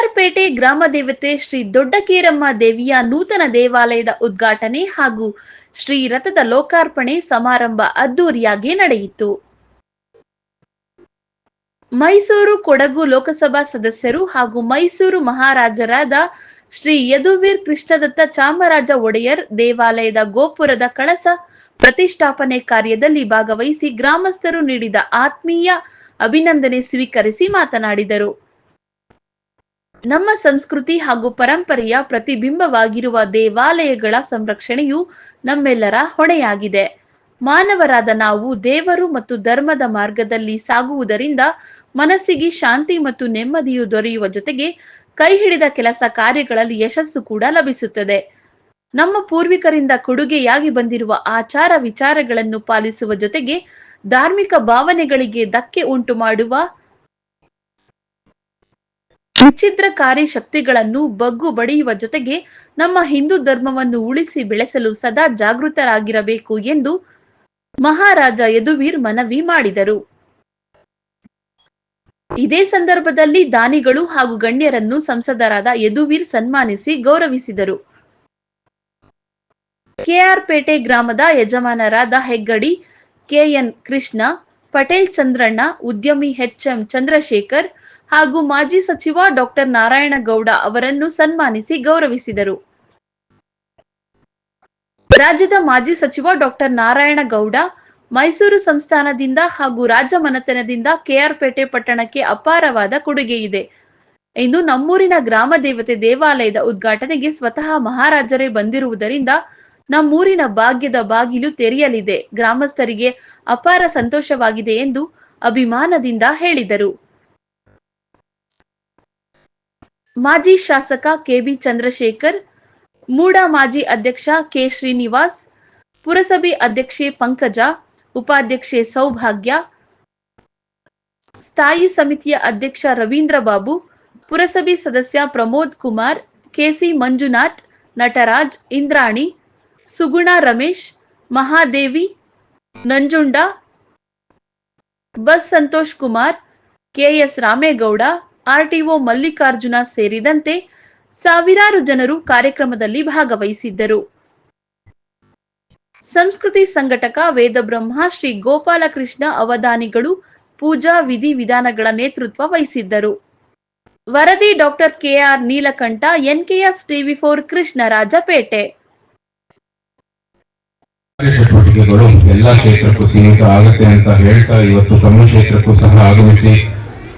ಕೆಆರ್ಪೇಟೆ ಗ್ರಾಮ ದೇವತೆ ಶ್ರೀ ದೊಡ್ಡಕೇರಮ್ಮ ದೇವಿಯ ನೂತನ ದೇವಾಲಯದ ಉದ್ಘಾಟನೆ ಹಾಗೂ ಶ್ರೀ ರಥದ ಲೋಕಾರ್ಪಣೆ ಸಮಾರಂಭ ಅದ್ದೂರಿಯಾಗಿ ನಡೆಯಿತು. ಮೈಸೂರು ಕೊಡಗು ಲೋಕಸಭಾ ಸದಸ್ಯರು ಹಾಗೂ ಮೈಸೂರು ಮಹಾರಾಜರಾದ ಶ್ರೀ ಯದುವೀರ್ ಕೃಷ್ಣದತ್ತ ಚಾಮರಾಜ ಒಡೆಯರ್ ದೇವಾಲಯದ ಗೋಪುರದ ಕಳಸ ಪ್ರತಿಷ್ಠಾಪನೆ ಕಾರ್ಯದಲ್ಲಿ ಭಾಗವಹಿಸಿ ಗ್ರಾಮಸ್ಥರು ನೀಡಿದ ಆತ್ಮೀಯ ಅಭಿನಂದನೆ ಸ್ವೀಕರಿಸಿ ಮಾತನಾಡಿದರು. ನಮ್ಮ ಸಂಸ್ಕೃತಿ ಹಾಗೂ ಪರಂಪರೆಯ ಪ್ರತಿಬಿಂಬವಾಗಿರುವ ದೇವಾಲಯಗಳ ಸಂರಕ್ಷಣೆಯು ನಮ್ಮೆಲ್ಲರ ಹೊಣೆಯಾಗಿದೆ. ಮಾನವರಾದ ನಾವು ದೇವರು ಮತ್ತು ಧರ್ಮದ ಮಾರ್ಗದಲ್ಲಿ ಸಾಗುವುದರಿಂದ ಮನಸ್ಸಿಗೆ ಶಾಂತಿ ಮತ್ತು ನೆಮ್ಮದಿಯು ದೊರೆಯುವ ಜೊತೆಗೆ ಕೈ ಹಿಡಿದ ಕೆಲಸ ಕಾರ್ಯಗಳಲ್ಲಿ ಯಶಸ್ಸು ಕೂಡ ಲಭಿಸುತ್ತದೆ. ನಮ್ಮ ಪೂರ್ವಿಕರಿಂದ ಕೊಡುಗೆಯಾಗಿ ಬಂದಿರುವ ಆಚಾರ ವಿಚಾರಗಳನ್ನು ಪಾಲಿಸುವ ಜೊತೆಗೆ ಧಾರ್ಮಿಕ ಭಾವನೆಗಳಿಗೆ ಧಕ್ಕೆ ಉಂಟು ಮಾಡುವ ವಿಚಿತ್ರಕಾರಿ ಶಕ್ತಿಗಳನ್ನು ಬಗ್ಗು ಬಡಿಯುವ ಜೊತೆಗೆ ನಮ್ಮ ಹಿಂದೂ ಧರ್ಮವನ್ನು ಉಳಿಸಿ ಬೆಳೆಸಲು ಸದಾ ಜಾಗೃತರಾಗಿರಬೇಕು ಎಂದು ಮಹಾರಾಜ ಯದುವೀರ್ ಮನವಿ ಮಾಡಿದರು. ಇದೇ ಸಂದರ್ಭದಲ್ಲಿ ದಾನಿಗಳು ಹಾಗೂ ಗಣ್ಯರನ್ನು ಸಂಸದರಾದ ಯದುವೀರ್ ಸನ್ಮಾನಿಸಿ ಗೌರವಿಸಿದರು. ಕೆಆರ್ಪೇಟೆ ಗ್ರಾಮದ ಯಜಮಾನರಾದ ಹೆಗ್ಗಡಿ, ಕೆಎನ್ ಕೃಷ್ಣ, ಪಟೇಲ್ ಚಂದ್ರಣ್ಣ, ಉದ್ಯಮಿ ಎಚ್ಎಂ ಚಂದ್ರಶೇಖರ್ ಹಾಗೂ ಮಾಜಿ ಸಚಿವ ಡಾಕ್ಟರ್ ನಾರಾಯಣಗೌಡ ಅವರನ್ನು ಸನ್ಮಾನಿಸಿ ಗೌರವಿಸಿದರು. ರಾಜ್ಯದ ಮಾಜಿ ಸಚಿವ ಡಾಕ್ಟರ್ ನಾರಾಯಣಗೌಡ ಮೈಸೂರು ಸಂಸ್ಥಾನದಿಂದ ಹಾಗೂ ರಾಜ್ಯ ಮನೆತನದಿಂದ ಕೆಆರ್ಪೇಟೆ ಪಟ್ಟಣಕ್ಕೆ ಅಪಾರವಾದ ಕೊಡುಗೆ ಇದೆ. ಇಂದು ನಮ್ಮೂರಿನ ಗ್ರಾಮ ದೇವತೆ ದೇವಾಲಯದ ಉದ್ಘಾಟನೆಗೆ ಸ್ವತಃ ಮಹಾರಾಜರೇ ಬಂದಿರುವುದರಿಂದ ನಮ್ಮೂರಿನ ಭಾಗ್ಯದ ಬಾಗಿಲು ತೆರೆಯಲಿದೆ. ಗ್ರಾಮಸ್ಥರಿಗೆ ಅಪಾರ ಸಂತೋಷವಾಗಿದೆ ಎಂದು ಅಭಿಮಾನದಿಂದ ಹೇಳಿದರು. ಮಾಜಿ ಶಾಸಕ ಕೆಬಿ ಚಂದ್ರಶೇಖರ್ ಮೂಡ ಮಾಜಿ ಅಧ್ಯಕ್ಷ ಕೆ ಶ್ರೀನಿವಾಸ್ ಪುರಸಭೆ ಅಧ್ಯಕ್ಷೆ ಪಂಕಜ ಉಪಾಧ್ಯಕ್ಷೆ ಸೌಭಾಗ್ಯ ಸ್ಥಾಯಿ ಸಮಿತಿಯ ಅಧ್ಯಕ್ಷ ರವೀಂದ್ರ ಬಾಬು ಪುರಸಭೆ ಸದಸ್ಯ ಪ್ರಮೋದ್ ಕುಮಾರ್ ಕೆಸಿ ಮಂಜುನಾಥ್ ನಟರಾಜ್ ಇಂದ್ರಾಣಿ ಸುಗುಣ ರಮೇಶ್ ಮಹಾದೇವಿ ನಂಜುಂಡ ಬಸ್ ಸಂತೋಷ್ ಕುಮಾರ್ ಕೆಎಸ್ ರಾಮೇಗೌಡ ಆರ್ಟಿಒ ಮಲ್ಲಿಕಾರ್ಜುನ ಸೇರಿದಂತೆ ಸಾವಿರಾರು ಜನರು ಕಾರ್ಯಕ್ರಮದಲ್ಲಿ ಭಾಗವಹಿಸಿದ್ದರು. ಸಂಸ್ಕೃತಿ ಸಂಘಟಕ ವೇದಬ್ರಹ್ಮ ಶ್ರೀ ಗೋಪಾಲಕೃಷ್ಣ ಅವಧಾನಿಗಳು ಪೂಜಾ ವಿಧಿ ವಿಧಾನಗಳ ನೇತೃತ್ವ ವಹಿಸಿದ್ದರು. ವರದಿ doctor KR Neelakanta, NKS TV four Krishnarajapete. ಎಲ್ಲಾ ಕ್ಷೇತ್ರಕ್ಕೂ ಸೀಮಿತ ಆಗುತ್ತೆ ಅಂತ ಹೇಳ್ತಾ ಇವತ್ತು ತಮ್ಮ ಕ್ಷೇತ್ರಕ್ಕೂ ಸಹ ಆಗಮಿಸಿ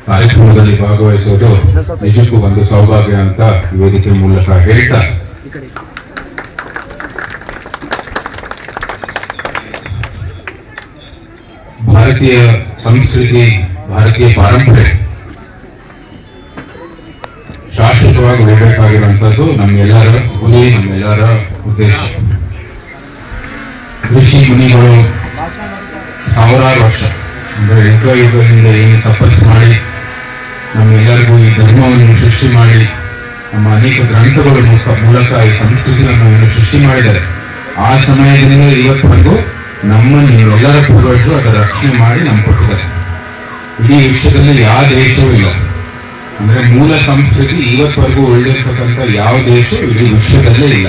ಕಾರ್ಯಕ್ರಮದಲ್ಲಿ ಭಾಗವಹಿಸೋದು ನಿಜಕ್ಕೂ ಒಂದು ಸೌಭಾಗ್ಯ ಅಂತ ವೇದಿಕೆ ಮೂಲಕ ಹೇಳ್ತಾ. ಭಾರತೀಯ ಸಂಸ್ಕೃತಿ ಭಾರತೀಯ ಪಾರಂಪರೆ ಶಾಶ್ವತವಾಗಿ ಉಳಿಬೇಕಾಗಿರುವಂತದ್ದು ನಮ್ಮೆಲ್ಲರ ಗುರಿ ನಮ್ಮೆಲ್ಲರ ಉದ್ದೇಶ. ಋಷಿ ಮುನಿಗಳು ಸಾವಿರಾರು ವರ್ಷ. ಅಂದ್ರೆ ಯುಗ ಯುಗದಿಂದ ಏನು ತಪಸ್ಸು ಮಾಡಿ ಧರ್ಮವನ್ನು ಸೃಷ್ಟಿ ಮಾಡಿ. ನಮ್ಮ ಅನೇಕ ಗ್ರಂಥಗಳ ಮೂಲಕ ಈ ಸಂಸ್ಕೃತಿಯನ್ನು ಸೃಷ್ಟಿ ಮಾಡಿದ್ದಾರೆ. ಆ ಸಮಯದಿಂದ ಇವತ್ತೊಂದು ನಮ್ಮನ್ನು ಎಲ್ಲರ ಪೂರ್ವಜರು ಅದರ ರಕ್ಷಣೆ ಮಾಡಿ ನಮ್ಮ ಕೊಟ್ಟಿದ್ದಾರೆ. ಇಡೀ ವಿಶ್ವದಲ್ಲಿ ಯಾವ ದೇಶವೂ ಇಲ್ಲ. ಅಂದರೆ ಮೂಲ ಸಂಸ್ಕೃತಿ ಇವತ್ತವರೆಗೂ ಉಳಿದಿರ್ತಕ್ಕಂಥ ಯಾವ ದೇಶ ಇಡೀ ವಿಶ್ವದಲ್ಲೇ ಇಲ್ಲ.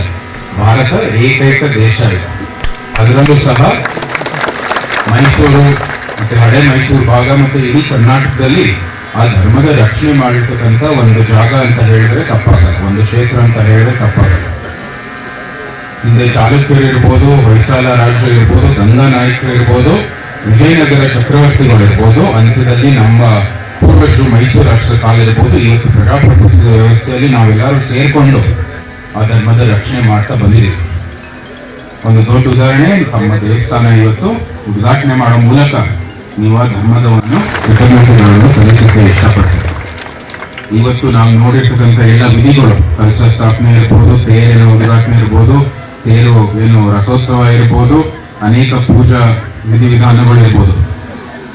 ಭಾರತ ಏಕೈಕ ದೇಶ ಇದೆ. ಅದರಲ್ಲೂ ಸಹ ಮೈಸೂರು, ಮತ್ತೆ ಹಳೆ ಮೈಸೂರು ಭಾಗ, ಮತ್ತು ಇಡೀ ಕರ್ನಾಟಕದಲ್ಲಿ ಆ ಧರ್ಮದ ರಕ್ಷಣೆ ಮಾಡಿರ್ತಕ್ಕಂಥ ಒಂದು ಜಾಗ ಅಂತ ಹೇಳಿದ್ರೆ ತಪ್ಪಾಗಲ್ಲ ಒಂದು ಕ್ಷೇತ್ರ ಅಂತ ಹೇಳಿದ್ರೆ ತಪ್ಪಾಗಲ್ಲ ಹಿಂದೆ ಚಾಲುಕ್ಯರು ಇರ್ಬೋದು ಹೊಯ್ಸಾಲ ರಾಜರು ಇರ್ಬೋದು, ಗಂಗಾ ನಾಯಕರು ಇರ್ಬೋದು, ವಿಜಯನಗರ ಚಕ್ರವರ್ತಿಗಳಿರ್ಬೋದು ಅಂತ್ಯದಲ್ಲಿ ನಮ್ಮ ಪೂರ್ವಜರು ಮೈಸೂರು ರಾಷ್ಟ್ರ ಕಾಲ ಇರ್ಬೋದು, ಇವತ್ತು ಪ್ರಜಾಪ್ರಭುತ್ವದ ವ್ಯವಸ್ಥೆಯಲ್ಲಿ ನಾವೆಲ್ಲರೂ ಸೇರಿಕೊಂಡು ಆ ಧರ್ಮದ ರಕ್ಷಣೆ ಮಾಡ್ತಾ ಬಂದಿದ್ದೀವಿ. ಒಂದು ದೊಡ್ಡ ಉದಾಹರಣೆ, ತಮ್ಮ ದೇವಸ್ಥಾನ ಇವತ್ತು ಉದ್ಘಾಟನೆ ಮಾಡೋ ಮೂಲಕ ನೀವು ಧರ್ಮದವನ್ನು ಕೃತಜ್ಞತೆಗಳನ್ನು ಸಲ್ಲಿಸಕ್ಕೆ ಇಷ್ಟಪಡ್ತೀವಿ ಇವತ್ತು ನಾವು ನೋಡಿರ್ತಕ್ಕಂಥ ಎಲ್ಲ ವಿಧಿಗಳು ಕಲಶ ಸ್ಥಾಪನೆ ಇರ್ಬೋದು ತೇರಿನ ಉದ್ಘಾಟನೆ ಇರ್ಬೋದು, ತೇರು ಏನು ರಥೋತ್ಸವ ಇರ್ಬೋದು, ಅನೇಕ ಪೂಜಾ ವಿಧಿವಿಧಾನಗಳು ಇರ್ಬೋದು.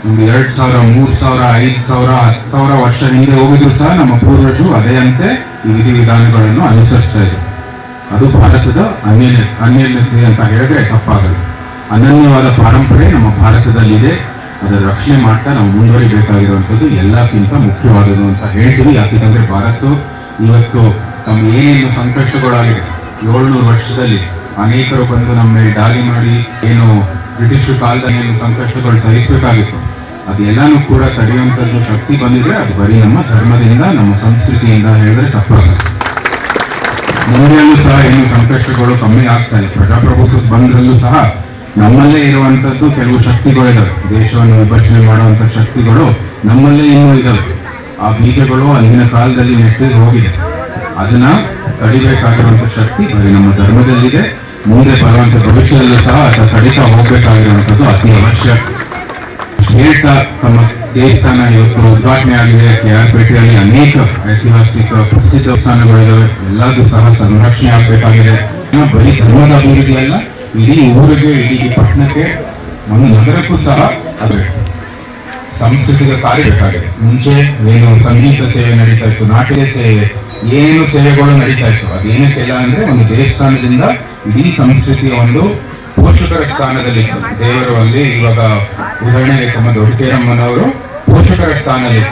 ಒಂದು ಎರಡು ಸಾವಿರ, ಮೂರು ಸಾವಿರ, ಐದು ಸಾವಿರ, ಹತ್ತು ಸಾವಿರ ವರ್ಷ ಹಿಂದೆ ಹೋಗಿದ್ರು ಸಹ ನಮ್ಮ ಪೂರ್ವಜರು ಅದೇ ಅಂತೆ ಈ ವಿಧಿವಿಧಾನಗಳನ್ನು ಅನುಸರಿಸ್ತಾ ಇದ್ರು. ಅದು ಭಾರತದ ಅನ್ಯ ಅನ್ಯನ್ಯತೆ ಅಂತ ಹೇಳಿದ್ರೆ ತಪ್ಪಾಗಲ್ಲ. ಅನನ್ಯವಾದ ಪಾರಂಪರೆ ನಮ್ಮ ಭಾರತದಲ್ಲಿದೆ. ಅದರ ರಕ್ಷಣೆ ಮಾಡ್ತಾ ನಾವು ಮುಂದುವರಿಬೇಕಾಗಿರುವಂಥದ್ದು ಎಲ್ಲಕ್ಕಿಂತ ಮುಖ್ಯವಾದದ್ದು ಅಂತ ಹೇಳ್ತೀವಿ. ಯಾಕಂದ್ರೆ ಭಾರತ ಇವತ್ತು ತಮ್ಮ ಏನೇನು ಸಂಕಷ್ಟಗಳಾಗಿದೆ, ಏಳ್ನೂರು ವರ್ಷದಲ್ಲಿ ಅನೇಕರು ಬಂದು ನಮ್ಮ ಮೇಲೆ ದಾಳಿ ಮಾಡಿ ಏನು ಬ್ರಿಟಿಷ್ ಕಾಲದಲ್ಲಿ ಏನು ಸಂಕಷ್ಟಗಳು ಸಹಿಸಬೇಕಾಗಿತ್ತು. ಅದೆಲ್ಲಾನು ಕೂಡ ತಡೆಯುವಂಥದ್ದು ಶಕ್ತಿ ಬಂದಿದ್ರೆ ಅದು ಬರೀ ನಮ್ಮ ಧರ್ಮದಿಂದ, ನಮ್ಮ ಸಂಸ್ಕೃತಿಯಿಂದ ಹೇಳಿದ್ರೆ ತಪ್ಪಾಗ ಮುಂದೆಯಲ್ಲೂ ಸಹ ಏನು ಸಂಕಷ್ಟಗಳು ಕಮ್ಮಿ ಆಗ್ತಾ ಇದೆ. ಪ್ರಜಾಪ್ರಭುತ್ವ ಬಂದ್ರಲ್ಲೂ ಸಹ ನಮ್ಮಲ್ಲೇ ಇರುವಂತದ್ದು ಕೆಲವು ಶಕ್ತಿಗಳಿದಾವೆ ದೇಶವನ್ನು ವಿಭಜನೆ ಮಾಡುವಂಥ ಶಕ್ತಿಗಳು ನಮ್ಮಲ್ಲೇ ಇನ್ನೂ ಇದಾವೆ. ಆ ಬೀಜಗಳು ಅಂದಿನ ಕಾಲದಲ್ಲಿ ನೆಟ್ಟು ಹೋಗಿದೆ. ಅದನ್ನ ತಡಿಬೇಕಾಗಿರುವಂತ ಶಕ್ತಿ ಬರೀ ನಮ್ಮ ಧರ್ಮದಲ್ಲಿದೆ. ಮುಂದೆ ಬರುವಂತ ಭವಿಷ್ಯದಲ್ಲೂ ಸಹ ಅದನ್ನ ತಡಿತಾ ಹೋಗಬೇಕಾಗಿರುವಂಥದ್ದು ಅತಿ ಅವಶ್ಯ. ಹೇಳ್ತಾ ತಮ್ಮ ದೇವಸ್ಥಾನ ಇವತ್ತು ಉದ್ಘಾಟನೆ ಆಗಿದೆ. ಕೆ ಆರ್ ಪೇಟೆಯಲ್ಲಿ ಅನೇಕ ಐತಿಹಾಸಿಕ ಪ್ರಸಿದ್ಧ ಸ್ಥಾನಗಳಿದ್ದಾವೆ ಎಲ್ಲದೂ ಸಹ ಸಂರಕ್ಷಣೆ ಆಗಬೇಕಾಗಿದೆ. ಬರೀ ಧರ್ಮದ ಅಭಿವೃದ್ಧಿ ಅಲ್ಲ ಇಡೀ ಊರಿಗೆ ಇಡೀ ಪಟ್ಟಣಕ್ಕೆ ಒಂದು ನಗರಕ್ಕೂ ಸಹ ಅದು ಸಾಂಸ್ಕೃತಿಕ ಕಾರ್ಯ ಬೇಕಾಗಿದೆ ಮುಂಚೆ ಏನು ಸಂಗೀತ ಸೇವೆ ನಡೀತಾ ಇತ್ತು, ನಾಟ್ಯ ಸೇವೆ, ಏನು ಸೇವೆಗಳು ನಡೀತಾ ಇತ್ತು ಅದೇನಕ್ಕೆಲ್ಲ ಅಂದ್ರೆ ಒಂದು ದೇವಸ್ಥಾನದಿಂದ ಇಡೀ ಸಂಸ್ಕೃತಿಯ ಒಂದು ಪೋಷಕರ ಸ್ಥಾನದಲ್ಲಿ. ದೇವರು ಅಲ್ಲಿ ಇವಾಗ ಉದಾಹರಣೆಗೆ ತಮ್ಮ ದೊಡ್ಡಕೇರಮ್ಮನವರು ಪೋಷಕರ ಸ್ಥಾನದಲ್ಲಿ.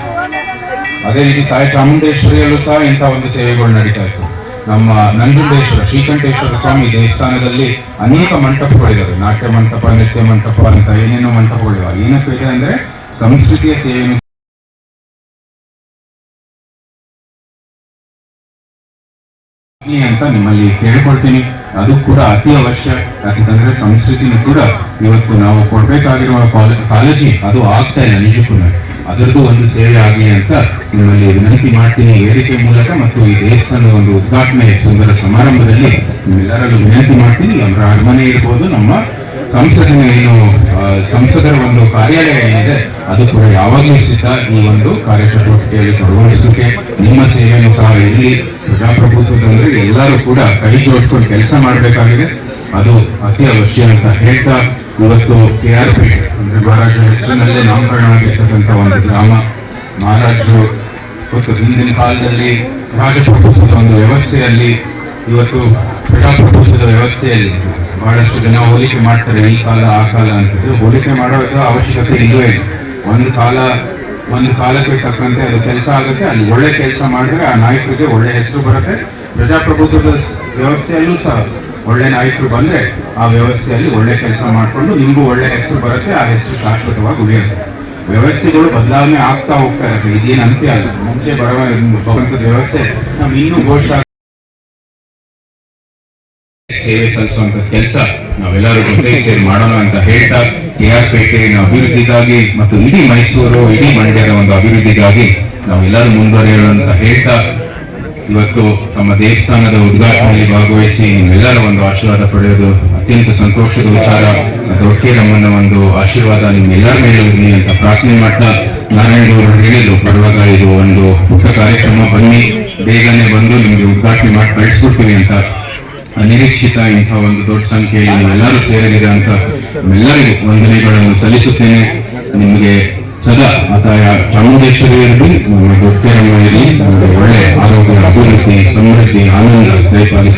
ಅದೇ ರೀತಿ ತಾಯಿ ಚಾಮುಂಡೇಶ್ವರಿಯಲ್ಲೂ ಸಹ ಇಂಥ ಒಂದು ಸೇವೆಗಳು ನಡೀತಾ ಇತ್ತು ನಮ್ಮ ನಂಜುಂಡೇಶ್ವರ ಶ್ರೀಕಂಠೇಶ್ವರ ಸ್ವಾಮಿ ದೇವಸ್ಥಾನದಲ್ಲಿ ಅನೇಕ ಮಂಟಪಗಳಿದ್ದಾವೆ ನಾಟ್ಯ ಮಂಟಪ, ನೃತ್ಯ ಮಂಟಪ, ಅಂತ ಏನೇನೋ ಮಂಟಪಗಳಿದ್ದಾವೆ ಏನಕ್ಕೆ ಇದೆ ಅಂದ್ರೆ ಸಂಸ್ಕೃತಿಯ ಸೇವೆಯನ್ನು ಅಂತ ನಿಮ್ಮಲ್ಲಿ ಕೇಳ್ಕೊಳ್ತೀನಿ ಅದು ಕೂಡ ಅತಿ ಅವಶ್ಯ. ಯಾಕಂತಂದ್ರೆ ಸಂಸ್ಕೃತಿನೂ ಕೂಡ ಇವತ್ತು ನಾವು ಕೊಡ್ಬೇಕಾಗಿರುವ ಕಾಲೇಜಿ ಅದು ಆಗ್ತಾ ಇಲ್ಲ ನಿಜಕ್ಕೂ. ಅದರದ್ದು ಒಂದು ಸೇವೆ ಆಗಲಿ ಅಂತ ನಿಮ್ಮಲ್ಲಿ ವಿನಂತಿ ಮಾಡ್ತೀನಿ. ವೇದಿಕೆ ಮೂಲಕ ಮತ್ತು ಈ ದೇವಸ್ಥಾನದ ಒಂದು ಉದ್ಘಾಟನೆ ಸುಂದರ ಸಮಾರಂಭದಲ್ಲಿ ನಿಮ್ಮೆಲ್ಲರಲ್ಲೂ ವಿನಂತಿ ಮಾಡ್ತೀನಿ. ನಮ್ಮ ಅರಮನೆ ಇರ್ಬೋದು, ನಮ್ಮ ಸಂಸದಿನ ಏನು ಸಂಸದರ ಒಂದು ಕಾರ್ಯಾಲಯ ಏನಿದೆ, ಅದು ಕೂಡ ಯಾವಾಗಲೂ ಸಿದ್ಧ ಈ ಒಂದು ಕಾರ್ಯಚಟುವಟಿಕೆಯಲ್ಲಿ ತೊಡಗಿಸೋಕೆ ನಿಮ್ಮ ಸೇವೆಯನ್ನು ಸಹ ಇರಲಿ ಪ್ರಜಾಪ್ರಭುತ್ವದಂದ್ರೆ ಎಲ್ಲರೂ ಕೂಡ ಕೈ ಜೋಡಿಸ್ಕೊಂಡು ಕೆಲಸ ಮಾಡಬೇಕಾಗಿದೆ. ಅದು ಅತಿ ಅವಶ್ಯ ಅಂತ ಹೇಳ್ತಾ ಇವತ್ತು ಕೆ ಆರ್ ಪೇಟೆ ಹೆಸರಿನಲ್ಲಿ ಹೆಸರಿನಲ್ಲೇ ನಾಮಕರಣ ಆಗಿರ್ತಕ್ಕಂಥ ಒಂದು ಗ್ರಾಮ, ಮಹಾರಾಜರು ಮತ್ತು ಹಿಂದಿನ ಕಾಲದಲ್ಲಿ ರಾಜಪ್ರಭುತ್ವದ ಒಂದು ವ್ಯವಸ್ಥೆಯಲ್ಲಿ, ಇವತ್ತು ಪ್ರಜಾಪ್ರಭುತ್ವದ ವ್ಯವಸ್ಥೆಯಲ್ಲಿ ಬಹಳಷ್ಟು ಜನ ಹೋಲಿಕೆ ಮಾಡ್ತಾರೆ, ಈ ಕಾಲ, ಆ ಕಾಲ ಅಂತ ಹೋಲಿಕೆ ಮಾಡೋದು ಅವಶ್ಯಕತೆ ಇಲ್ಲವೇ ಒಂದು ಕಾಲ, ಒಂದು ಕಾಲಕ್ಕೆ ತಕ್ಕಂತೆ ಅದು ಕೆಲಸ ಆಗುತ್ತೆ, ಅಲ್ಲಿ ಒಳ್ಳೆ ಕೆಲಸ ಮಾಡಿದ್ರೆ ಆ ನಾಯಕರಿಗೆ ಒಳ್ಳೆ ಹೆಸರು ಬರುತ್ತೆ. ಪ್ರಜಾಪ್ರಭುತ್ವದ ವ್ಯವಸ್ಥೆಯಲ್ಲೂ ಸಹ ಒಳ್ಳೆ ನಾಯಕರು ಬಂದ್ರೆ ಆ ವ್ಯವಸ್ಥೆಯಲ್ಲಿ ಒಳ್ಳೆ ಕೆಲಸ ಮಾಡಿಕೊಂಡು ನಿಮಗೂ ಒಳ್ಳೆ ಹೆಸರು ಬರುತ್ತೆ, ಆ ಹೆಸರು ಶಾಶ್ವತವಾಗಿ ಉಳಿಯುತ್ತೆ. ವ್ಯವಸ್ಥೆಗಳು ಬದಲಾವಣೆ ಆಗ್ತಾ ಹೋಗ್ತಾ ಇರುತ್ತೆ, ಇದೇನು ಅಂತ್ಯ ಅಲ್ಲ. ಮುಂಚೆ ಬರುವ ಭಗವಂತದ ವ್ಯವಸ್ಥೆ, ನಾವು ಇನ್ನೂ ಘೋಷ ಸೇವೆ ಸಲ್ಲಿಸುವಂತ ಕೆಲಸ ನಾವೆಲ್ಲರೂ ಜೊತೆ ಸೇರಿ ಮಾಡೋಣ ಅಂತ ಹೇಳ್ತಾ ಕೆ ಅಭಿವೃದ್ಧಿಗಾಗಿ ಮತ್ತು ಇಡೀ ಮೈಸೂರು, ಇಡೀ ಮಂಡ್ಯದ ಒಂದು ಅಭಿವೃದ್ಧಿಗಾಗಿ ನಾವೆಲ್ಲರೂ ಮುಂದುವರಿಯೋಣ ಅಂತ ಹೇಳ್ತಾ ಇವತ್ತು ತಮ್ಮ ದೇವಸ್ಥಾನದ ಉದ್ಘಾಟನೆಯಲ್ಲಿ ಭಾಗವಹಿಸಿ ನಿಮ್ಮೆಲ್ಲರ ಒಂದು ಆಶೀರ್ವಾದ ಪಡೆಯೋದು ಅತ್ಯಂತ ಸಂತೋಷದ ವಿಚಾರ. ನಮ್ಮನ್ನ ಒಂದು ಆಶೀರ್ವಾದ ನಿಮ್ಮೆಲ್ಲರ ಮೇಲೆ ಇರಲಿ ಅಂತ ಪ್ರಾರ್ಥನೆ ಮಾಡ್ತಾ ನಾರಾಯಣವರು ಹೇಳಿದ್ರು. ಬರುವಾಗ ಇದು ಒಂದು ಪುಟ್ಟ ಕಾರ್ಯಕ್ರಮ. ಬನ್ನಿ, ಬೇಗನೆ ಬಂದು ನಿಮಗೆ ಉದ್ಘಾಟನೆ ಮಾಡಿ ಕಳಿಸ್ಬಿಡ್ತೀವಿ ಅಂತ. ಅನಿರೀಕ್ಷಿತ ಇಂಥ ಒಂದು ದೊಡ್ಡ ಸಂಖ್ಯೆಯಲ್ಲಿ ನೀವೆಲ್ಲರೂ ಸೇರಿದ್ದೀರಾ ಅಂತ ನಿಮ್ಮೆಲ್ಲರಿಗೂ ವಂದನೆಗಳನ್ನು ಸಲ್ಲಿಸುತ್ತೇನೆ. ನಿಮಗೆ ಸದಾ ಆತಾಯ ಚಾಮುಂಡೇಶ್ವರಿ ಇರಲಿ ನಮ್ಮ ಇರಲಿ ನಮಗೆ ಒಳ್ಳೆ ಆರೋಗ್ಯ ಅಭಿವೃದ್ಧಿ ಸಮೃದ್ಧಿ ಆನಂದ ದಯಪಾಲಿಸಿ